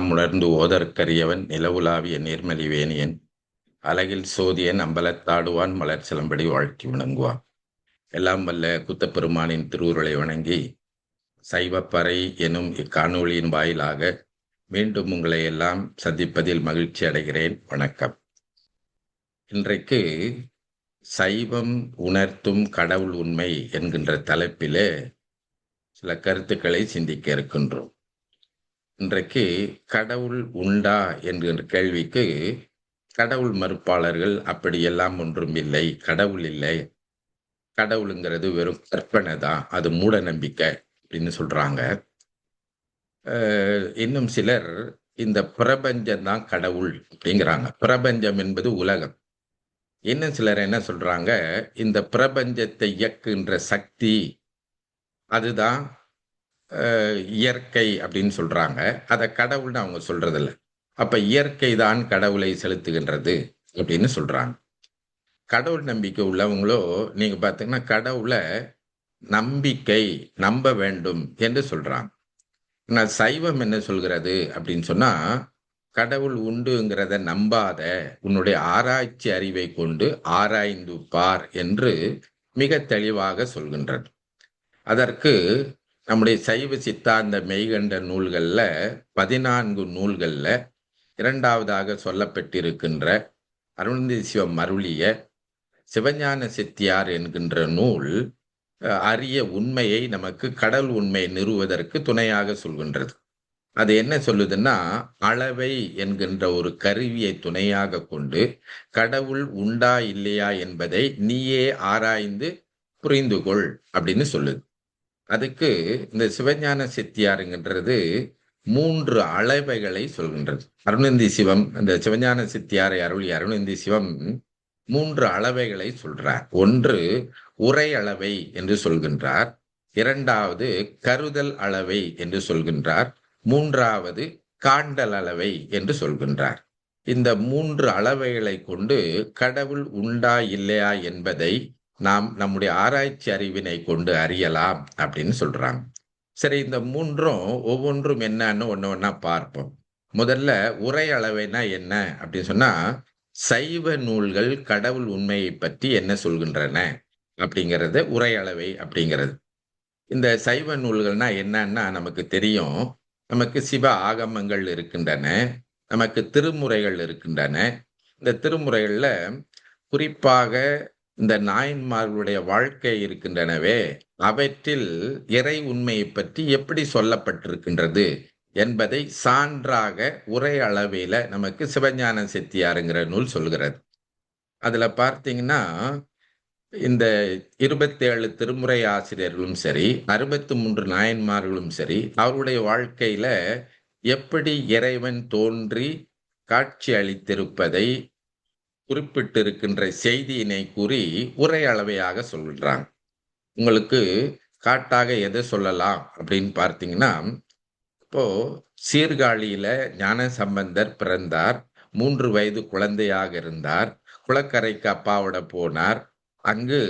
எல்லாம் உணர்ந்து ஓதற்கரியவன் நிலவுலாவிய நீர்மலி வேணியன் அழகில் சோதியன் அம்பலத்தாடுவான் மலர் சிலம்படி வாழ்த்தி வணங்குவான். எல்லாம் வல்ல குத்தப்பெருமானின் திருவுருளை வணங்கி சைவப்பறை எனும் இக்காணொளியின் வாயிலாக மீண்டும் உங்களை எல்லாம் சந்திப்பதில் மகிழ்ச்சி அடைகிறேன். வணக்கம். இன்றைக்கு சைவம் உணர்த்தும் கடவுள் உண்மை என்கின்ற தலைப்பிலே சில கருத்துக்களை சிந்திக்க இருக்கின்றோம். இன்றைக்கு கடவுள் உண்டா என்கிற கேள்விக்கு கடவுள் மறுப்பாளர்கள் அப்படியெல்லாம் ஒன்றும் இல்லை. கடவுள் இல்லை. கடவுளுங்கிறது வெறும் கற்பனை தான். அது மூட நம்பிக்கை அப்படின்னு சொல்றாங்க. இன்னும் சிலர் இந்த பிரபஞ்சம் தான் கடவுள் அப்படிங்கிறாங்க. பிரபஞ்சம் என்பது உலகம். இன்னும் சிலர் என்ன சொல்றாங்க? இந்த பிரபஞ்சத்தை இயக்குகின்ற சக்தி அதுதான் இயற்கை அப்படின்னு சொல்றாங்க. அதை கடவுள்னு அவங்க சொல்றதில்ல. அப்ப இயற்கை தான் கடவுளை செலுத்துகின்றது அப்படின்னு சொல்றாங்க. கடவுள் நம்பிக்கை உள்ளவங்களோ நீங்க பார்த்தீங்கன்னா கடவுளை நம்பிக்கை நம்ப வேண்டும் என்று சொல்றாங்க. நான் சைவம் என்ன சொல்கிறது அப்படின்னு சொன்னா கடவுள் உண்டுங்கிறத நம்பாத உன்னுடைய ஆராய்ச்சி அறிவை கொண்டு ஆராய்ந்து பார் என்று மிக தெளிவாக சொல்கின்றது. அதற்கு நம்முடைய சைவ சித்தாந்த மெய்கண்ட நூல்களில் பதினான்கு நூல்களில் இரண்டாவதாக சொல்லப்பட்டிருக்கின்ற அருணந்தி சிவம் அருளிய சிவஞான சித்தியார் என்கின்ற நூல் அரிய உண்மையை நமக்கு கடல் உண்மை நிறுவதற்கு துணையாக சொல்கின்றது. அது என்ன சொல்லுதுன்னா அளவை என்கின்ற ஒரு கருவியை துணையாக கொண்டு கடவுள் உண்டா இல்லையா என்பதை நீயே ஆராய்ந்து புரிந்து கொள் அப்படின்னு சொல்லுது. அதுக்கு இந்த சிவஞான சித்தியாருங்கன்றது மூன்று அளவைகளை சொல்கின்றது. அருணந்தி சிவம் இந்த சிவஞான சித்தியாரை அருளி அருணந்தி சிவம் மூன்று அளவைகளை சொல்றார். ஒன்று உரை அளவை என்று சொல்கின்றார். இரண்டாவது கருதல் அளவை என்று சொல்கின்றார். மூன்றாவது காண்டல் அளவை என்று சொல்கின்றார். இந்த மூன்று அளவைகளை கொண்டு கடவுள் உண்டா இல்லையா என்பதை நாம் நம்முடைய ஆராய்ச்சி அறிவினை கொண்டு அறியலாம் அப்படின்னு சொல்றாங்க. சரி இந்த மூன்றும் ஒவ்வொன்றும் என்னன்னு ஒன்று ஒன்றா பார்ப்போம். முதல்ல உரை அளவைனா என்ன அப்படின்னு சொன்னா சைவ நூல்கள் கடவுள் உண்மையை பற்றி என்ன சொல்கின்றன அப்படிங்கிறத உரை அளவை அப்படிங்கிறது. இந்த சைவ நூல்கள்னா என்னன்னா நமக்கு தெரியும் நமக்கு சிவ ஆகமங்கள் இருக்கின்றன நமக்கு திருமுறைகள் இருக்கின்றன. இந்த திருமுறைகளில் குறிப்பாக இந்த நாயன்மார்களுடைய வாழ்க்கை இருக்கின்றனவே அவற்றில் இறை உண்மையை பற்றி எப்படி சொல்லப்பட்டிருக்கின்றது என்பதை சான்றாக உரை அளவில நமக்கு சிவஞான செத்தியாருங்கிற நூல் சொல்கிறது அதில் பார்த்தீங்கன்னா இந்த இருபத்தேழு திருமுறை ஆசிரியர்களும் சரி அறுபத்தி மூன்று நாயன்மார்களும் சரி அவருடைய வாழ்க்கையில எப்படி இறைவன் தோன்றி காட்சி அளித்திருப்பதை குறிப்பிட்டிருக்கின்ற செய்தியினை கூறி உரை அளவையாக சொல்கிறாங்க உங்களுக்கு காட்டாக எதை சொல்லலாம் அப்படின்னு பார்த்தீங்கன்னா இப்போ சீர்காழியில ஞான சம்பந்தர் பிறந்தார் மூன்று வயது குழந்தையாக இருந்தார் குளக்கரைக்கு அப்பாவோட போனார் அங்கு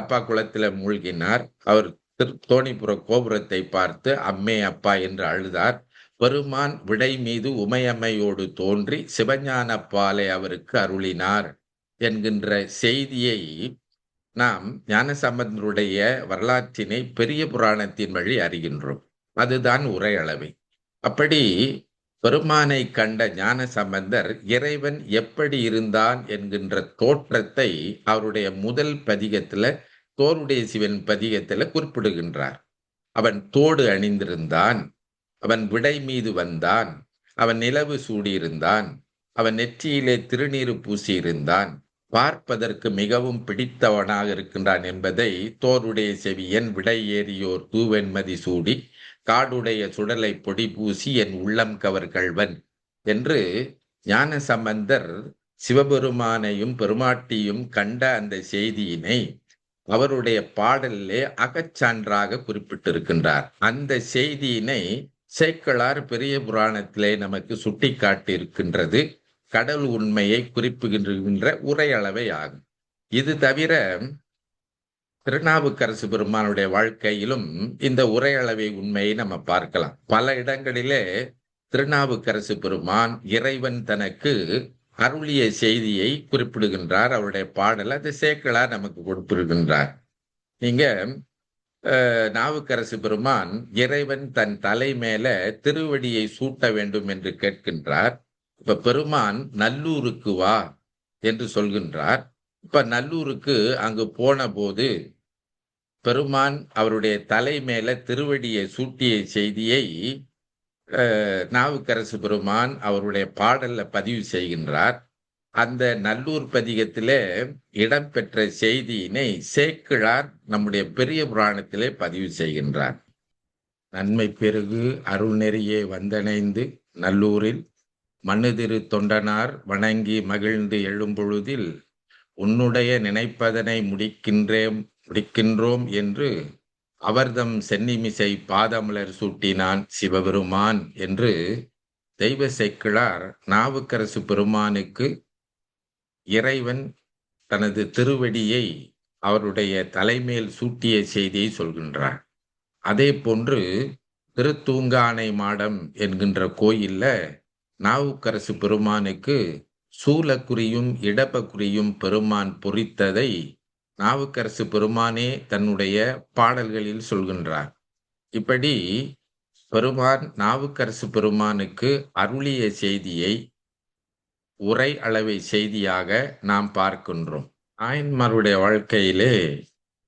அப்பா குளத்துல மூழ்கினார் அவர் திரு தோணிபுர கோபுரத்தை பார்த்து அம்மே அப்பா என்று அழுதார். பெருமான் விடை மீது உமையம்மையோடு தோன்றி சிவஞான பாலை அவருக்கு அருளினார் என்கின்ற செய்தியை நாம் ஞானசம்பந்தருடைய வரலாற்றினை பெரிய புராணத்தின் வழி அறிகின்றோம். அதுதான் உரை அளவை அப்படி பெருமானை கண்ட ஞான சம்பந்தர் இறைவன் எப்படி இருந்தான் என்கின்ற தோற்றத்தை அவருடைய முதல் பதிகத்துல தோருடைய சிவன் பதிகத்துல குறிப்பிடுகின்றார். அவன் தோடு அணிந்திருந்தான். அவன் விடை மீது வந்தான். அவன் நிலவு சூடியிருந்தான். அவன் நெற்றியிலே திருநீறு பூசியிருந்தான். பார்ப்பதற்கு மிகவும் பிடித்தவனாக இருக்கின்றான் என்பதை தோருடைய செவியன் விடை ஏறியோர் தூவெண்மதி சூடி காடுடைய சுடலை பொடி பூசி என் உள்ளம் கவர் கள்வன் என்று ஞான சம்பந்தர் சிவபெருமானையும் பெருமாட்டியும் கண்ட அந்த செய்தியினை அவருடைய பாடலிலே அகச்சான்றாக குறிப்பிட்டிருக்கின்றார். அந்த செய்தியினை சேக்களார் பெரிய புராணத்திலே நமக்கு சுட்டி காட்டியிருக்கின்றது கடல் உண்மையை குறிப்புகின்ற உரையளவை ஆகும். இது தவிர திருநாவுக்கரசு பெருமானுடைய வாழ்க்கையிலும் இந்த உரையளவை உண்மையை நம்ம பார்க்கலாம். பல இடங்களிலே திருநாவுக்கரசு பெருமான் இறைவன் தனக்கு அருளிய செய்தியை குறிப்பிடுகின்றார். அவருடைய பாடல் அது சேக்கலார் நமக்கு கொடுப்பிருக்கின்றார் நீங்க நாவுக்கரசு பெருமான் இறைவன் தன் தலை மேல திருவடியை சூட்ட வேண்டும் என்று கேட்கின்றார். இப்ப பெருமான் நல்லூருக்கு வா என்று சொல்கின்றார். இப்ப நல்லூருக்கு அங்கு போன போது பெருமான் அவருடைய தலை மேல திருவடியை சூட்டிய செய்தியை நாவுக்கரசு பெருமான் அவருடைய பாடல்ல பதிவு செய்கின்றார். அந்த நல்லூர் பதிகத்திலே இடம்பெற்ற செய்தியினை சேக்கிழார் நம்முடைய பெரிய புராணத்திலே பதிவு செய்கின்றார். நன்மை பெருகு அருள்நெறியே வந்தணைந்து நல்லூரில் மண்ணுதிரு தொண்டனார் வணங்கி மகிழ்ந்து எழும்பொழுதில் உன்னுடைய நினைப்பதனை முடிக்கின்றே முடிக்கின்றோம் என்று அவர்தம் சென்னிமிசை பாதமலர் சூட்டினான் சிவபெருமான் என்று தெய்வ சேக்கிழார் நாவுக்கரசு பெருமானுக்கு இறைவன் தனது திருவடியை அவருடைய தலைமேல் சூட்டிய செய்தியை சொல்கின்றார். அதே போன்று திருத்தூங்கானை மாடம் என்கின்ற கோயில்ல நாவுக்கரசு பெருமானுக்கு சூலக்குறியும் இடப்பக்குறியும் பெருமான் பொறித்ததை நாவுக்கரசு பெருமானே தன்னுடைய பாடல்களில் சொல்கின்றார். இப்படி பெருமான் நாவுக்கரசு பெருமானுக்கு அருளிய செய்தியை உரை அளவை செய்தியாக நாம் பார்க்கின்றோம். நாயன்மாருடைய வாழ்க்கையிலே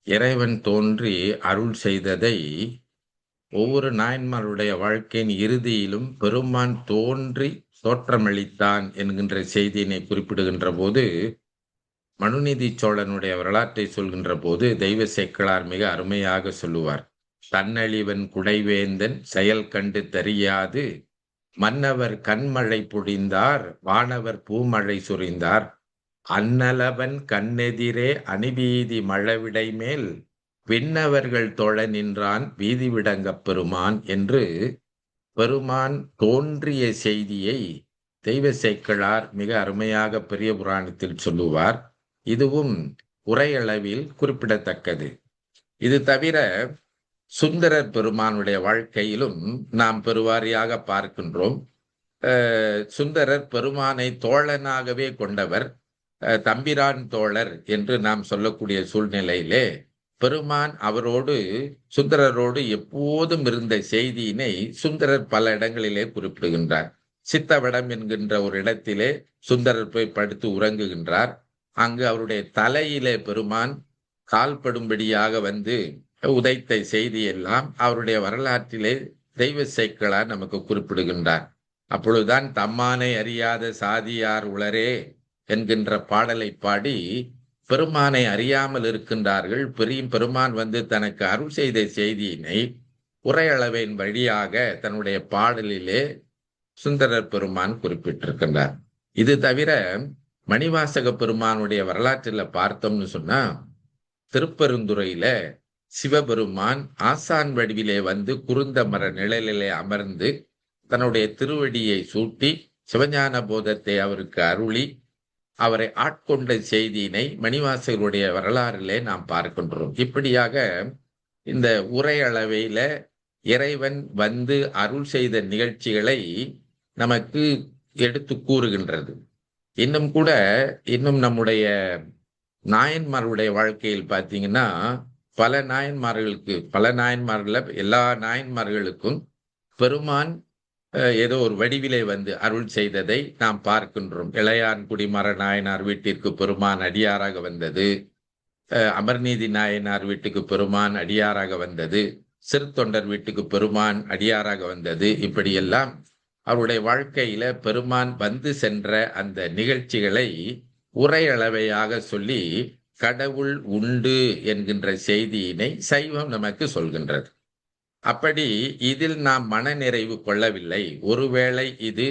இறைவன் தோன்றி அருள் செய்ததை ஒவ்வொரு நாயன்மாருடைய வாழ்க்கையின் இறுதியிலும் பெருமான் தோன்றி தோற்றமளித்தான் என்கின்ற செய்தியினை குறிப்பிடுகின்ற போது மனுநீதி சோழனுடைய வரலாற்றை சொல்கின்ற போது தெய்வ சேக்கலார் மிக அருமையாக சொல்லுவார். தன்னழிவன் குடைவேந்தன் செயல் கண்டு தெரியாது மன்னவர் கண்மழை பொழிந்தார் வானவர் பூமழை சுரிந்தார். அன்னலவன் கண்ணெதிரே அணிவீதி மழவிடை மேல் விண்ணவர்கள் தொழ நின்றான் வீதி விடங்கப் பெருமான் என்று பெருமான் தோன்றிய செய்தியை தெய்வ சேக்களார் மிக அருமையாக பெரிய புராணத்தில் சொல்லுவார். இதுவும் உரையளவில் குறிப்பிடத்தக்கது. இது தவிர சுந்தரர் பெருமானுடைய வாழ்க்கையிலும் நாம் பெருவாரியாக பார்க்கின்றோம். சுந்தரர் பெருமானை தோழனாகவே கொண்டவர் தம்பிரான் தோழர் என்று நாம் சொல்லக்கூடிய சூழ்நிலையிலே பெருமான் அவரோடு சுந்தரரோடு எப்போதும் இருந்த செய்தியினை சுந்தரர் பல இடங்களிலே குறிப்பிடுகின்றார். சித்தவடம் என்கின்ற ஒரு இடத்திலே சுந்தரர் போய் படுத்து உறங்குகின்றார். அங்கு அவருடைய தலையிலே பெருமான் கால்படும்படியாக வந்து உதைத்த செய்தியெல்லாம் அவருடைய வரலாற்றிலே தெய்வ சேக்களார் நமக்கு குறிப்பிடுகின்றார். அப்பொழுதுதான் தம்மானை அறியாத சாதியார் உளரே என்கின்ற பாடலை பாடி பெருமானை அறியாமல் இருக்கின்றார்கள். பெரிய பெருமான் வந்து தனக்கு அருள் செய்த செய்தியினை உரையளவின் வழியாக தன்னுடைய பாடலிலே சுந்தரர் பெருமான் குறிப்பிட்டிருக்கின்றார். இது தவிர மணிவாசக பெருமானுடைய வரலாற்றில் பார்த்தோம்னு சொன்னா திருப்பெருந்துறையில சிவபெருமான் ஆசான் வடிவிலே வந்து குருந்த மர நிழலிலே அமர்ந்து தன்னுடைய திருவடியை சூட்டி சிவஞான போதத்தை அவருக்கு அருளி அவரை ஆட்கொண்ட செய்தியினை மணிவாசகருடைய வரலாறிலே நாம் பார்க்கின்றோம். இப்படியாக இந்த உரை அளவையில இறைவன் வந்து அருள் செய்த நிகழ்ச்சிகளை நமக்கு எடுத்து கூறுகின்றது. இன்னும் கூட இன்னும் நம்முடைய நாயன்மாருடைய வாழ்க்கையில் பார்த்தீங்கன்னா பல நாயன்மார்களுக்கு பல நாயன்மார்கள எல்லா நாயன்மார்களுக்கும் பெருமான் ஏதோ ஒரு வடிவிலே வந்து அருள் செய்ததை நாம் பார்க்கின்றோம். இளையான் குடிமர நாயனார் வீட்டிற்கு பெருமான் அடியாராக வந்தது. அமர்நீதி நாயனார் வீட்டுக்கு பெருமான் அடியாராக வந்தது. சிறுத்தொண்டர் வீட்டுக்கு பெருமான் அடியாராக வந்தது. இப்படியெல்லாம் அவருடைய வாழ்க்கையில பெருமான் வந்து சென்ற அந்த நிகழ்ச்சிகளை உரையளவையாக சொல்லி கடவுள் உண்டு என்கின்ற செய்தியினை சைவம் நமக்கு சொல்கின்றது. அப்படி இதில் நாம் மனநிறைவு கொள்ளவில்லை. ஒருவேளை இது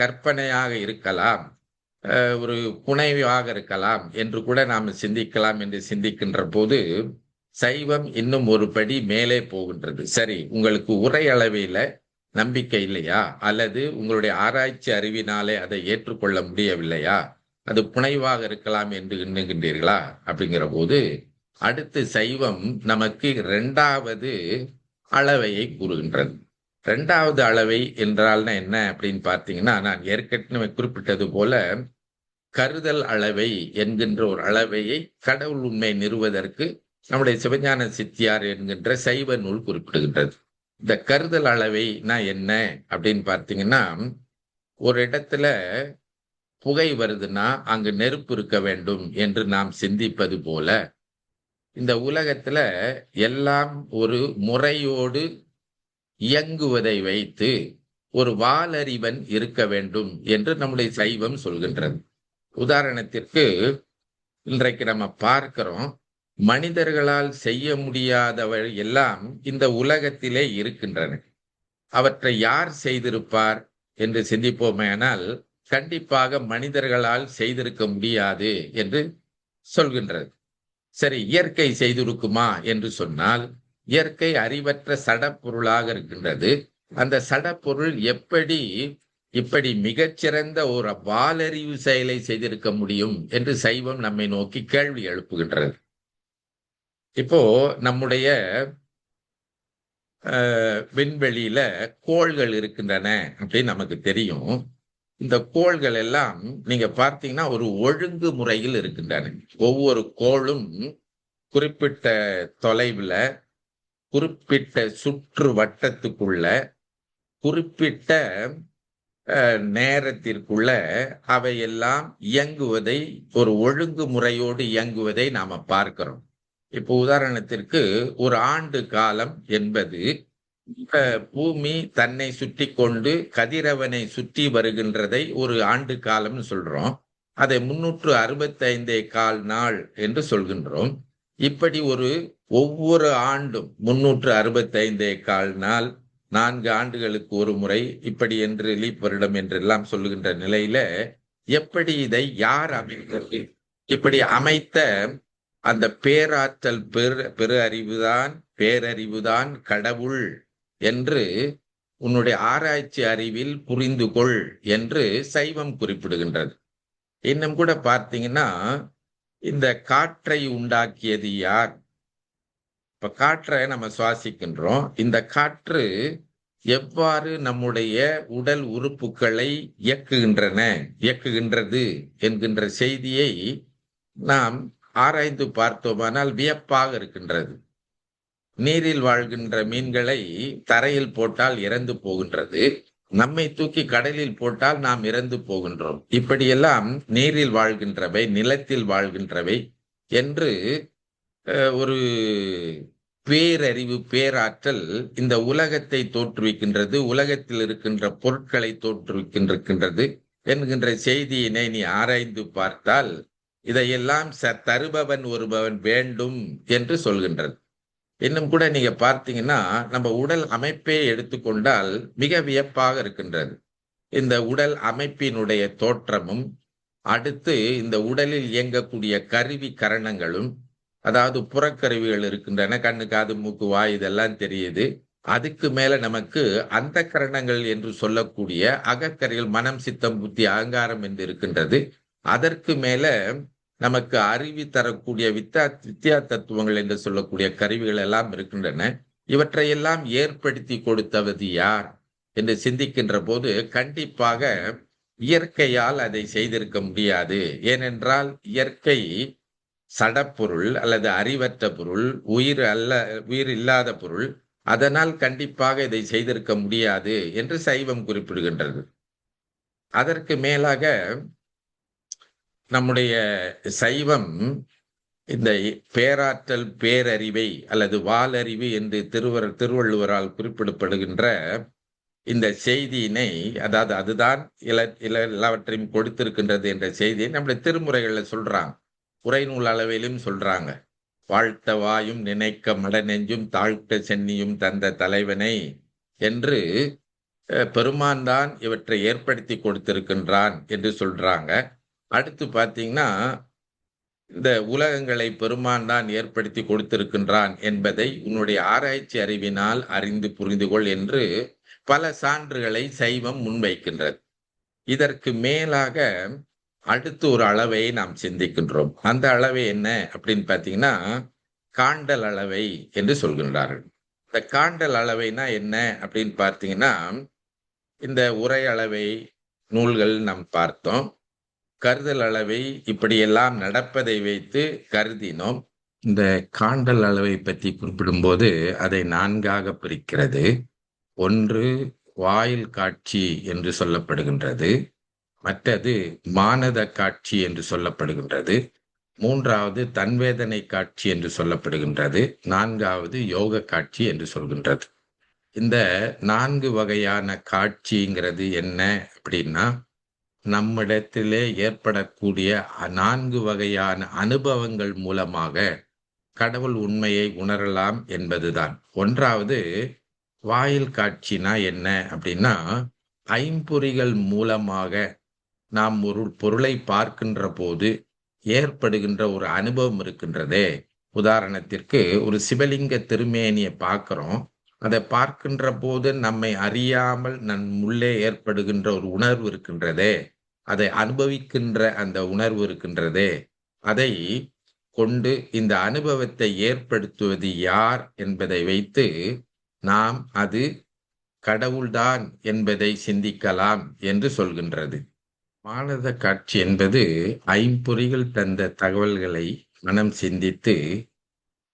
கற்பனையாக இருக்கலாம் ஒரு புனைவாக இருக்கலாம் என்று கூட நாம் சிந்திக்கலாம் என்று சிந்திக்கின்ற போது சைவம் இன்னும் ஒரு படி மேலே போகின்றது. சரி உங்களுக்கு உரை அளவில் நம்பிக்கை இல்லையா? அல்லது உங்களுடைய ஆராய்ச்சி அறிவினாலே அதை ஏற்றுக்கொள்ள முடியவில்லையா? அது புனைவாக இருக்கலாம் என்று எண்ணுகின்றீர்களா? அப்படிங்கிற போது அடுத்து சைவம் நமக்கு இரண்டாவது அளவையை கூறுகின்றது. இரண்டாவது அளவை என்றால்னா என்ன அப்படின்னு பார்த்தீங்கன்னா நான் ஏற்கனவே குறிப்பிட்டது போல கருதல் அளவை என்கின்ற ஒரு அளவையை கடவுள் உண்மை நிறுவதற்கு நம்முடைய சிவஞான சித்தியார் என்கின்ற சைவ நூல் குறிப்பிடுகின்றது. இந்த கருதல் அளவைனா என்ன அப்படின்னு பார்த்தீங்கன்னா ஒரு இடத்துல புகை வருதுன்னா அங்கு நெருப்பு இருக்க வேண்டும் என்று நாம் சிந்திப்பது போல இந்த உலகத்துல எல்லாம் ஒரு முறையோடு இயங்குவதை வைத்து ஒரு வாலறிவன் இருக்க வேண்டும் என்று நம்முடைய சைவம் சொல்கின்றது. உதாரணத்திற்கு இன்றைக்கு நம்ம பார்க்கிறோம் மனிதர்களால் செய்ய முடியாதவை எல்லாம் இந்த உலகத்திலே இருக்கின்றன. அவற்றை யார் செய்திருப்பார் என்று சிந்திப்போமேனால் கண்டிப்பாக மனிதர்களால் செய்திருக்க முடியாது என்று சொல்கின்றது. சரி இயற்கை செய்திருக்குமா என்று சொன்னால் இயற்கை அறிவற்ற சடப்பொருளாக இருக்கின்றது. அந்த சடப்பொருள் எப்படி இப்படி மிகச்சிறந்த ஒரு வாலறிவு செயலை செய்திருக்க முடியும் என்று சைவம் நம்மை நோக்கி கேள்வி எழுப்புகின்றது. இப்போ நம்முடைய விண்வெளியில கோள்கள் இருக்கின்றன அப்படின்னு நமக்கு தெரியும். இந்த கோள்கள் எல்லாம் நீங்க பார்த்தீங்கன்னா ஒரு ஒழுங்கு முறையில் இருக்கின்றன. ஒவ்வொரு கோளும் குறிப்பிட்ட தொலைவில் குறிப்பிட்ட சுற்று வட்டத்துக்குள்ள குறிப்பிட்ட நேரத்திற்குள்ள அவையெல்லாம் இயங்குவதை ஒரு ஒழுங்கு முறையோடு இயங்குவதை நாம பார்க்கிறோம். இப்போ உதாரணத்திற்கு ஒரு ஆண்டு காலம் என்பது பூமி தன்னை சுற்றி கொண்டு கதிரவனை சுற்றி வருகின்றதை ஒரு ஆண்டு காலம்னு சொல்றோம். அதை முன்னூற்று அறுபத்தி ஐந்தே கால் நாள் என்று சொல்கின்றோம். இப்படி ஒரு ஒவ்வொரு ஆண்டும் முன்னூற்று அறுபத்தி ஐந்தே கால் நாள் நான்கு ஆண்டுகளுக்கு ஒரு முறை இப்படி என்று லீப் வருடம் என்றெல்லாம் சொல்லுகின்ற நிலையில எப்படி இதை யார் அமைத்தது? இப்படி அமைத்த அந்த பேராற்றல் பெரு பெரு அறிவுதான் பேரறிவுதான் கடவுள். என்று உன்னுடைய ஆராய்ச்சி அறிவில் புரிந்து கொள் என்று சைவம் குறிப்பிடுகின்றது. இன்னும் கூட பார்த்தீங்கன்னா இந்த காற்றை உண்டாக்கியது யார்? இப்ப காற்றை நம்ம சுவாசிக்கின்றோம். இந்த காற்று எவ்வாறு நம்முடைய உடல் உறுப்புகளை இயக்குகின்றன இயக்குகின்றது என்கின்ற செய்தியை நாம் ஆராய்ந்து பார்த்தோமானால் வியப்பாக இருக்கின்றது. நீரில் வாழ்கின்ற மீன்களை தரையில் போட்டால் இறந்து போகின்றது. நம்மை தூக்கி கடலில் போட்டால் நாம் இறந்து போகின்றோம். இப்படியெல்லாம் நீரில் வாழ்கின்றவை நிலத்தில் வாழ்கின்றவை என்று ஒரு பேரறிவு பேராற்றல் இந்த உலகத்தை தோற்றுவிக்கின்றது உலகத்தில் இருக்கின்ற பொருட்களை தோற்றுவிக்கின்றிருக்கின்றது என்கின்ற செய்தியினை நீ ஆராய்ந்து பார்த்தால் இதையெல்லாம் ச தருபவன் ஒருபவன் வேண்டும் என்று சொல்கின்றது. இன்னும் கூட நீங்க பார்த்தீங்கன்னா நம்ம உடல் அமைப்பே எடுத்துக்கொண்டால் மிக வியப்பாக இருக்கின்றது. இந்த உடல் அமைப்பினுடைய தோற்றமும் அடுத்து இந்த உடலில் இயங்கக்கூடிய கருவி கரணங்களும் அதாவது புறக்கருவிகள் இருக்கின்றன கண்ணு காது மூக்கு வாய் இதெல்லாம் தெரியுது. அதுக்கு மேல நமக்கு அந்த கரணங்கள் என்று சொல்லக்கூடிய அகக்கரையில் மனம் சித்தம் புத்தி அகங்காரம் என்று இருக்கின்றது. அதற்கு மேல நமக்கு அறிவி தரக்கூடிய வித்தா வித்யா தத்துவங்கள் என்று சொல்லக்கூடிய கருவிகள் எல்லாம் இருக்கின்றன. இவற்றையெல்லாம் ஏற்படுத்தி கொடுத்தவது யார் என்று சிந்திக்கின்ற போது கண்டிப்பாக இயற்கையால் அதை செய்திருக்க முடியாது. ஏனென்றால் இயற்கை சடப்பொருள் அல்லது அறிவற்ற பொருள் உயிர் அல்ல உயிர் இல்லாத பொருள் அதனால் கண்டிப்பாக இதை செய்திருக்க முடியாது என்று சைவம் குறிப்பிடுகின்றது. அதற்கு மேலாக நம்முடைய சைவம் இந்த பேராற்றல் பேரறிவை அல்லது வாலறிவு என்று திருவர் திருவள்ளுவரால் குறிப்பிடப்படுகின்ற இந்த செய்தியினை அதாவது அதுதான் இல இல எல்லாவற்றையும் கொடுத்திருக்கின்றது என்ற செய்தியை நம்முடைய திருமுறைகளில் சொல்றாங்க. உரைநூல் அளவிலும் சொல்றாங்க. வாழ்த்த வாயும் நினைக்க மட நெஞ்சும் தாழ்த்த சென்னியும் தந்த தலைவனை என்று பெருமான் தான் இவற்றை ஏற்படுத்தி கொடுத்திருக்கின்றான் என்று சொல்றாங்க. அடுத்து பார்த்தீங்கன்னா இந்த உலகங்களை பெருமான் தான் ஏற்படுத்தி கொடுத்திருக்கின்றான் என்பதை உன்னுடைய ஆராய்ச்சி அறிவினால் அறிந்து புரிந்து கொள் என்று பல சான்றுகளை சைவம் முன்வைக்கின்றது. இதற்கு மேலாக அடுத்து ஒரு அளவை நாம் சிந்திக்கின்றோம். அந்த அளவை என்ன அப்படின்னு பார்த்தீங்கன்னா காண்டல் அளவை என்று சொல்கின்றார்கள். இந்த காண்டல் அளவைனா என்ன அப்படின்னு பார்த்தீங்கன்னா இந்த உரை அளவை நூல்கள் நாம் பார்த்தோம். கருதல் அளவை இப்படியெல்லாம் நடப்பதை வைத்து கருதினோம். இந்த காண்டல் அளவை பற்றி குறிப்பிடும்போது அதை நான்காக பிரிக்கிறது. ஒன்று வாயில் காட்சி என்று சொல்லப்படுகின்றது. மற்றது மானத காட்சி என்று சொல்லப்படுகின்றது. மூன்றாவது தன்வேதனை காட்சி என்று சொல்லப்படுகின்றது. நான்காவது யோக காட்சி என்று சொல்கின்றது. இந்த நான்கு வகையான காட்சிங்கிறது என்ன அப்படின்னா நம்மிடத்திலே ஏற்படக்கூடிய நான்கு வகையான அனுபவங்கள் மூலமாக கடவுள் உண்மையை உணரலாம் என்பதுதான். ஒன்றாவது வாயில் காட்சினா என்ன அப்படின்னா ஐம்பொறிகள் மூலமாக நாம் ஒரு பொருளை பார்க்கின்ற போது ஏற்படுகின்ற ஒரு அனுபவம் இருக்கின்றதே. உதாரணத்திற்கு ஒரு சிவலிங்க திருமேனியை பார்க்குறோம். அதை பார்க்கின்ற போது நம்மை அறியாமல் நம் உள்ளே ஏற்படுகின்ற ஒரு உணர்வு இருக்கின்றதே. அதை அனுபவிக்கின்ற அந்த உணர்வு இருக்கின்றதே. அதை கொண்டு இந்த அனுபவத்தை ஏற்படுத்துவது யார் என்பதை வைத்து நாம் அது கடவுள்தான் என்பதை சிந்திக்கலாம் என்று சொல்கின்றது. மானத காட்சி என்பது ஐம்பொறிகள் தந்த தகவல்களை மனம் சிந்தித்து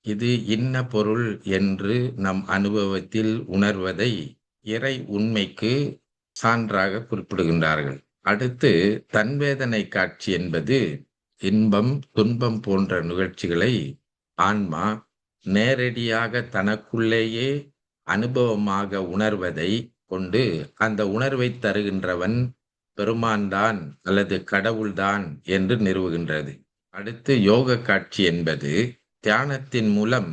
இது இன்ன பொருள் என்று நம் அனுபவத்தில் உணர்வதை இறை உண்மைக்கு சான்றாக குறிப்பிடுகின்றார்கள். அடுத்து தன்வேதனை காட்சி என்பது இன்பம் துன்பம் போன்ற நிகழ்ச்சிகளை ஆன்மா நேரடியாக தனக்குள்ளேயே அனுபவமாக உணர்வதை கொண்டு அந்த உணர்வை தருகின்றவன் பெருமான்தான் அல்லது கடவுள்தான் என்று நிறுவுகின்றது. அடுத்து யோக காட்சி என்பது தியானத்தின் மூலம்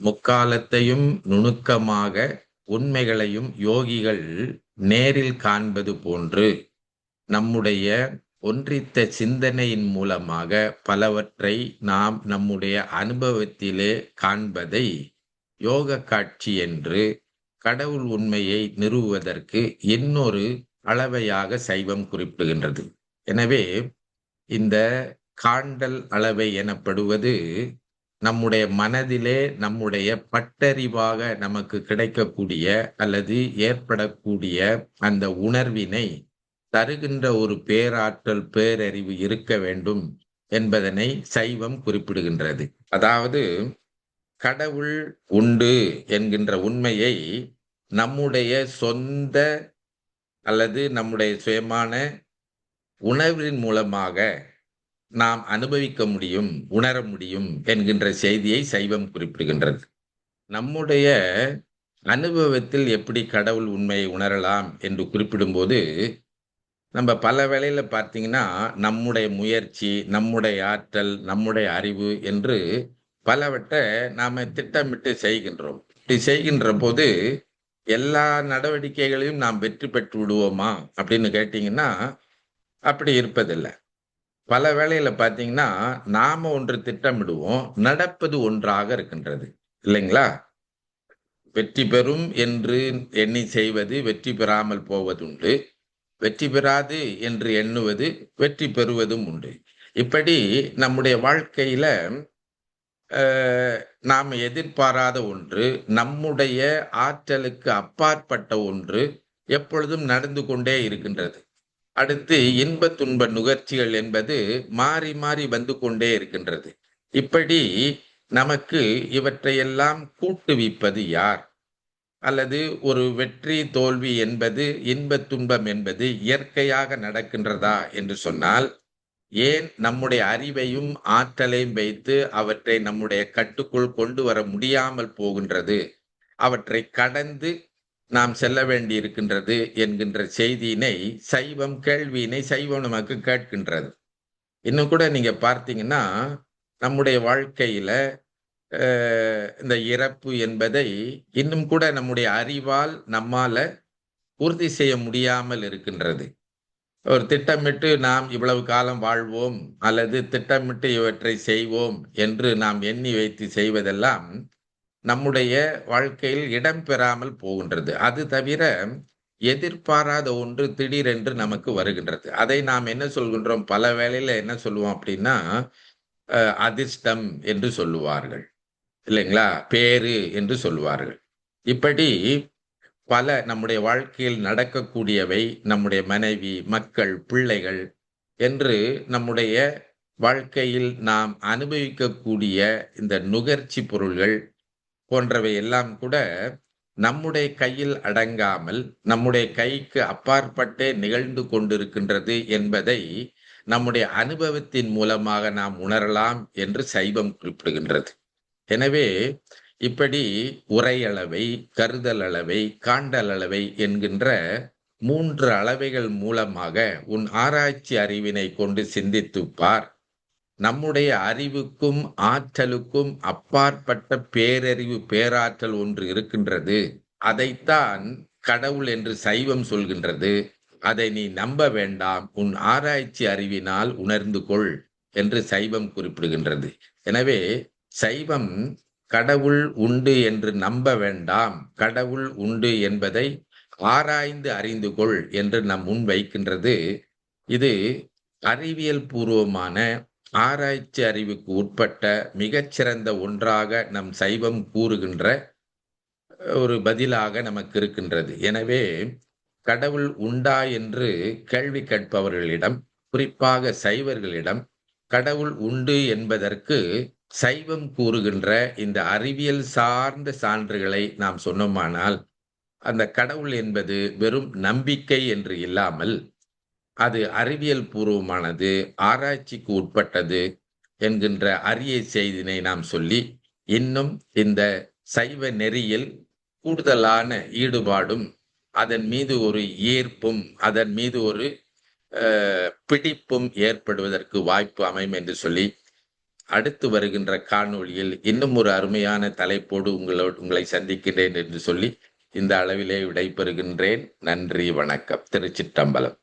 முக்காலத்தையும் நுணுக்கமாக உண்மைகளையும் யோகிகள் நேரில் காண்பது போன்று நம்முடைய ஒன்றித்த சிந்தனையின் மூலமாக பலவற்றை நாம் நம்முடைய அனுபவத்திலே காண்பதை யோக காட்சி என்று கடவுள் உண்மையை நிறுவுவதற்கு இன்னொரு அளவையாக சைவம் குறிப்பிடுகின்றது. எனவே இந்த காண்டல் அளவை எனப்படுவது நம்முடைய மனதிலே நம்முடைய பட்டறிவாக நமக்கு கிடைக்கக்கூடிய அல்லது ஏற்படக்கூடிய அந்த உணர்வினை தருகின்ற ஒரு பேராற்றல் பேரறிவு இருக்க வேண்டும் என்பதனை சைவம் குறிப்பிடுகின்றது. அதாவது கடவுள் உண்டு என்கின்ற உண்மையை நம்முடைய சொந்த அல்லது நம்முடைய சுயமான உணர்வின் மூலமாக நாம் அனுபவிக்க முடியும் உணர முடியும் என்கின்ற செய்தியை சைவம் குறிப்பிடுகின்றது. நம்முடைய அனுபவத்தில் எப்படி கடவுள் உண்மையை உணரலாம் என்று குறிப்பிடும்போது நம்ம பல வேளையில் பார்த்தீங்கன்னா நம்முடைய முயற்சி நம்முடைய ஆற்றல் நம்முடைய அறிவு என்று பலவற்றை நாம் திட்டமிட்டு செய்கின்றோம். இப்படி செய்கின்ற போது எல்லா நடவடிக்கைகளையும் நாம் வெற்றி பெற்று விடுவோமா அப்படின்னு கேட்டிங்கன்னா அப்படி இருப்பதில்லை. பல வேளையில் பார்த்தீங்கன்னா நாம் ஒன்று திட்டமிடுவோம் நடப்பது ஒன்றாக இருக்கின்றது. இல்லைங்களா? வெற்றி பெறும் என்று எண்ணி செய்வது வெற்றி பெறாமல் போவதுண்டு. வெற்றி பெறாது என்று எண்ணுவது வெற்றி பெறுவதும் உண்டு. இப்படி நம்முடைய வாழ்க்கையில நாம் எதிர்பாராத ஒன்று நம்முடைய ஆற்றலுக்கு அப்பாற்பட்ட ஒன்று எப்பொழுதும் நடந்து கொண்டே இருக்கின்றது. அடுத்து இன்ப துன்ப நுகர்ச்சிகள் என்பது மாறி மாறி வந்து கொண்டே இருக்கின்றது. இப்படி நமக்கு இவற்றையெல்லாம் கூட்டுவிப்பது யார்? அல்லது ஒரு வெற்றி தோல்வி என்பது இன்ப துன்பம் என்பது இயற்கையாக நடக்கின்றதா என்று சொன்னால் ஏன் நம்முடைய அறிவையும் ஆற்றலையும் வைத்து அவற்றை நம்முடைய கட்டுக்குள் கொண்டு வர முடியாமல் போகின்றது? அவற்றை கடந்து நாம் செல்ல வேண்டி இருக்கின்றது என்கின்ற செய்தியினை சைவம் கேள்வியினை சைவம் நமக்கு கேட்கின்றது. இன்னும் கூட நீங்க பார்த்தீங்கன்னா நம்முடைய வாழ்க்கையில இந்த இறப்பு என்பதை இன்னும் கூட நம்முடைய அறிவால் நம்மால பூர்த்தி செய்ய முடியாமல் இருக்கின்றது. ஒரு திட்டமிட்டு நாம் இவ்வளவு காலம் வாழ்வோம் அல்லது திட்டமிட்டு இவற்றை செய்வோம் என்று நாம் எண்ணி வைத்து செய்வதெல்லாம் நம்முடைய வாழ்க்கையில் இடம் பெறாமல் போகின்றது. அது தவிர எதிர்பாராத ஒன்று திடீரென்று நமக்கு வருகின்றது. அதை நாம் என்ன சொல்கின்றோம்? பல வேளையில என்ன சொல்லுவோம் அப்படின்னா அதிர்ஷ்டம் என்று சொல்லுவார்கள். இல்லைங்களா? பேரு என்று சொல்லுவார்கள். இப்படி பல நம்முடைய வாழ்க்கையில் நடக்கக்கூடியவை நம்முடைய மனைவி மக்கள் பிள்ளைகள் என்று நம்முடைய வாழ்க்கையில் நாம் அனுபவிக்கக்கூடிய இந்த நுகர்ச்சி பொருள்கள் போன்றவை எல்லாம் கூட நம்முடைய கையில் அடங்காமல் நம்முடைய கைக்கு அப்பாற்பட்டே நிகழ்ந்து கொண்டிருக்கின்றது என்பதை நம்முடைய அனுபவத்தின் மூலமாக நாம் உணரலாம் என்று சைவம் குறிப்பிடுகின்றது. எனவே இப்படி உரையளவை கருதல் அளவை காண்டல் அளவை என்கின்ற மூன்று அளவைகள் மூலமாக உன் ஆராய்ச்சி அறிவினை கொண்டு சிந்தித்துப்பார் நம்முடைய அறிவுக்கும் ஆற்றலுக்கும் அப்பாற்பட்ட பேரறிவு பேராற்றல் ஒன்று இருக்கின்றது. அதைத்தான் கடவுள் என்று சைவம் சொல்கின்றது. அதை நீ நம்ப வேண்டாம். உன் ஆராய்ச்சி அறிவினால் உணர்ந்து கொள் என்று சைவம் குறிப்பிடுகின்றது. எனவே சைவம் கடவுள் உண்டு என்று நம்ப வேண்டாம். கடவுள் உண்டு என்பதை ஆராய்ந்து அறிந்து கொள் என்று நம் முன் வைக்கின்றது. இது அறிவியல் பூர்வமான ஆராய்ச்சி அறிவுக்கு உட்பட்ட மிகச்சிறந்த ஒன்றாக நம் சைவம் கூறுகின்ற ஒரு பதிலாக நமக்கு இருக்கின்றது. எனவே கடவுள் உண்டா என்று கேள்வி கேட்பவர்களிடம் குறிப்பாக சைவர்களிடம் கடவுள் உண்டு என்பதற்கு சைவம் கூறுகின்ற இந்த அறிவியல் சார்ந்த சான்றுகளை நாம் சொன்னோமானால் அந்த கடவுள் என்பது வெறும் நம்பிக்கை என்று இல்லாமல் அது அறிவியல் பூர்வமானது ஆராய்ச்சிக்கு உட்பட்டது என்கின்ற அரிய செய்தினை நாம் சொல்லி இன்னும் இந்த சைவ நெறியில் கூடுதலான ஈடுபாடும் அதன் மீது ஒரு ஈர்ப்பும் அதன் மீது ஒரு பிடிப்பும் ஏற்படுவதற்கு வாய்ப்பு அமையும் என்று சொல்லி அடுத்து வருகின்ற காணொளியில் இன்னும் ஒரு அருமையான தலைப்போடு உங்களோடு உங்களை சந்திக்கின்றேன் என்று சொல்லி இந்த அளவிலே விடைபெறுகின்றேன். நன்றி வணக்கம். திருச்சிற்றம்பலம்.